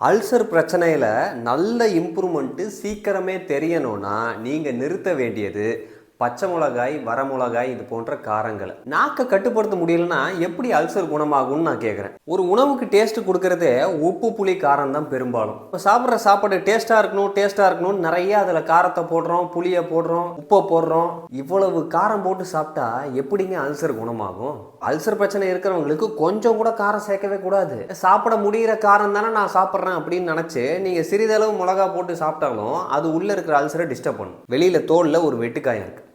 Ulcer பிரச்சனையில் நல்ல improvement சீக்கிரமே தெரியணும்னா நீங்கள் நிறுத்த வேண்டியது. பச்சை மிளகாய் வரமிளகாய் இது போன்ற காரங்களை. நாக்கை கட்டுப்படுத்த முடியலன்னா எப்படி அல்சர் குணமாகும்னு நான் கேட்குறேன் ஒரு உணவுக்கு டேஸ்ட் கொடுக்கறதே உப்பு புளி காரம் தான் பெரும்பாலும். இப்போ சாப்பிட்ற சாப்பாடு டேஸ்ட்டாக இருக்கணும் டேஸ்ட்டாக இருக்கணும்னு நிறைய அதில் காரத்தை போடுறோம் புளியை போடுறோம் உப்பை போடுறோம். இவ்வளவு காரம் போட்டு சாப்பிட்டா எப்படிங்க அல்சர் குணமாகும்? அல்சர் பிரச்சனை இருக்கிறவங்களுக்கு கொஞ்சம் கூட காரம் சேர்க்கவே கூடாது. சாப்பிட முடிகிற காரம் தானே நான் சாப்பிட்றேன் அப்படின்னு நினச்சி நீங்கள் சிறிதளவு மிளகா போட்டு சாப்பிட்டாலும் அது உள்ளே இருக்கிற அல்சரை டிஸ்டர்ப் பண்ணும். வெளியில் தோலில் ஒரு வெட்டுக்காயம் இருக்குது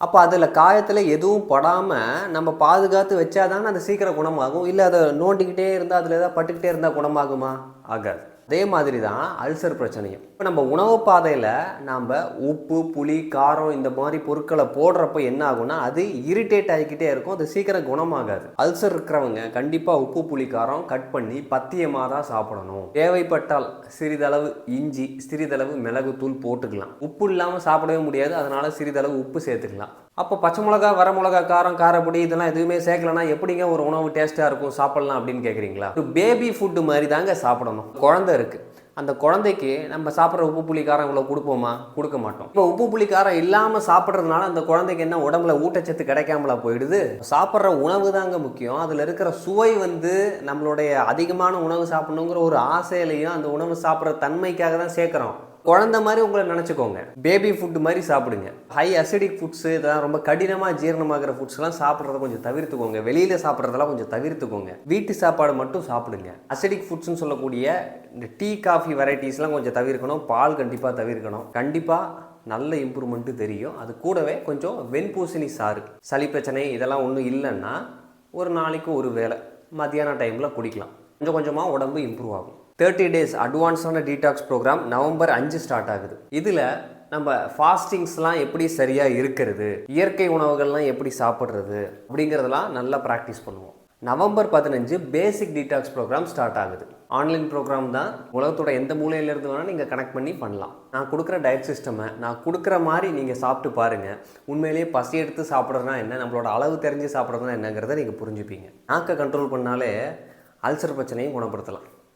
அப்போ அதில் காயத்தில் எதுவும் படாமல் நம்ம பாதுகாத்து வச்சாதானே அது சீக்கிரம் குணமாகும்? இல்லை அதை நோண்டிக்கிட்டே இருந்தால் அதில் ஏதாவது பட்டுக்கிட்டே இருந்தால் குணமாகுமா? ஆகாது. அதே மாதிரி தான் அல்சர் பிரச்சனையும். இப்போ நம்ம உணவு பாதையில் நாம் உப்பு புளி காரம் இந்த மாதிரி பொருட்களை போடுறப்ப என்ன ஆகும்னா அது இரிட்டேட் ஆகிக்கிட்டே இருக்கும். அது சீக்கிரம் குணமாகாது. அல்சர் இருக்கிறவங்க கண்டிப்பாக உப்பு புளி காரம் கட் பண்ணி பத்தியமாக தான் சாப்பிடணும். தேவைப்பட்டால் சிறிதளவு இஞ்சி சிறிதளவு மிளகு தூள் போட்டுக்கலாம். உப்பு இல்லாமல் சாப்பிடவே முடியாது. அதனால் சிறிதளவு உப்பு சேர்த்துக்கலாம். அப்போ பச்சை மிளகா வர மிளகா காரம் காரப்பொடி இதெல்லாம் எதுவுமே சேர்க்கலனா எப்படிங்க ஒரு உணவு டேஸ்ட்டாக இருக்கும்? சாப்பிடலாம் அப்படின்னு கேட்குறீங்களா ஒரு பேபி ஃபுட்டு மாதிரி தாங்க சாப்பிடணும். குழந்தை இருக்குது அந்த குழந்தைக்கு நம்ம சாப்பிட்ற உப்பு புளிக்காரம் காரம் இவ்வளோ கொடுப்போமா? கொடுக்க மாட்டோம். இப்போ உப்பு புளிக்காரம் காரம் இல்லாமல் சாப்பிட்றதுனால அந்த குழந்தைக்கு என்ன உடம்புல ஊட்டச்சத்து கிடைக்காமலா போயிடுது? சாப்பிட்ற உணவு தாங்க முக்கியம். அதில் இருக்கிற சுவை வந்து நம்மளுடைய அதிகமான உணவு சாப்பிடணுங்கிற ஒரு ஆசையிலையும் அந்த உணவு சாப்பிட்ற தன்மைக்காக தான் சேர்க்குறோம். குழந்த மாதிரி உங்களை நினச்சிக்கோங்க. பேபி ஃபுட்டு மாதிரி சாப்பிடுங்க. ஹை அசிடிக் ஃபுட்ஸு இதெல்லாம் ரொம்ப கடினமாக ஜீரணமாகிற ஃபுட்ஸ்லாம் சாப்பிட்றத கொஞ்சம் தவிர்த்துக்கோங்க. வெளியில் சாப்பிட்றதெல்லாம் கொஞ்சம் தவிர்த்துக்கோங்க. வீட்டு சாப்பாடு மட்டும் சாப்பிடுங்க. அசிடிக் ஃபுட்ஸ்னு சொல்லக்கூடிய இந்த டீ காஃபி வெரைட்டிஸ்லாம் கொஞ்சம் தவிர்க்கணும். பால் கண்டிப்பாக தவிர்க்கணும். கண்டிப்பாக நல்ல இம்ப்ரூவ்மெண்ட்டு தெரியும். அது கூடவே கொஞ்சம் வெண்பூசணி சாறு சளி பிரச்சனை இதெல்லாம் ஒன்றும் இல்லைன்னா ஒரு நாளைக்கு ஒரு வேளை மத்தியான டைமில் குடிக்கலாம். கொஞ்சம் கொஞ்சமாக உடம்பு இம்ப்ரூவ் ஆகும். தேர்ட்டி டேஸ் அட்வான்ஸான டீடாக்ஸ் ப்ரோக்ராம் நவம்பர் அஞ்சு ஸ்டார்ட் ஆகுது. இதில் நம்ம ஃபாஸ்டிங்ஸ்லாம் எப்படி சரியாக இருக்கிறது? இயற்கை உணவுகள்லாம் எப்படி சாப்பிட்றது? அப்படிங்கிறதெல்லாம் நல்லா ப்ராக்டிஸ் பண்ணுவோம். நவம்பர் பதினஞ்சு பேசிக் டீடாக்ஸ் ப்ரோக்ராம் ஸ்டார்ட் ஆகுது. ஆன்லைன் ப்ரோக்ராம் தான் உலகத்தோட எந்த மூலையிலேருந்து வேணால் நீங்கள் கனெக்ட் பண்ணி பண்ணலாம். நான் கொடுக்குற டயட் சிஸ்டமை நான் கொடுக்குற மாதிரி நீங்கள் சாப்பிட்டு பாருங்கள் உண்மையிலேயே பசி எடுத்து சாப்பிட்றதுனா என்ன? நம்மளோட அளவு தெரிஞ்சு சாப்பிட்றதுனா என்னங்கிறத நீங்கள் புரிஞ்சுப்பீங்க. நாக்கை கண்ட்ரோல் பண்ணாலே அல்சர் பிரச்சனையும் குணப்படுத்தலாம்.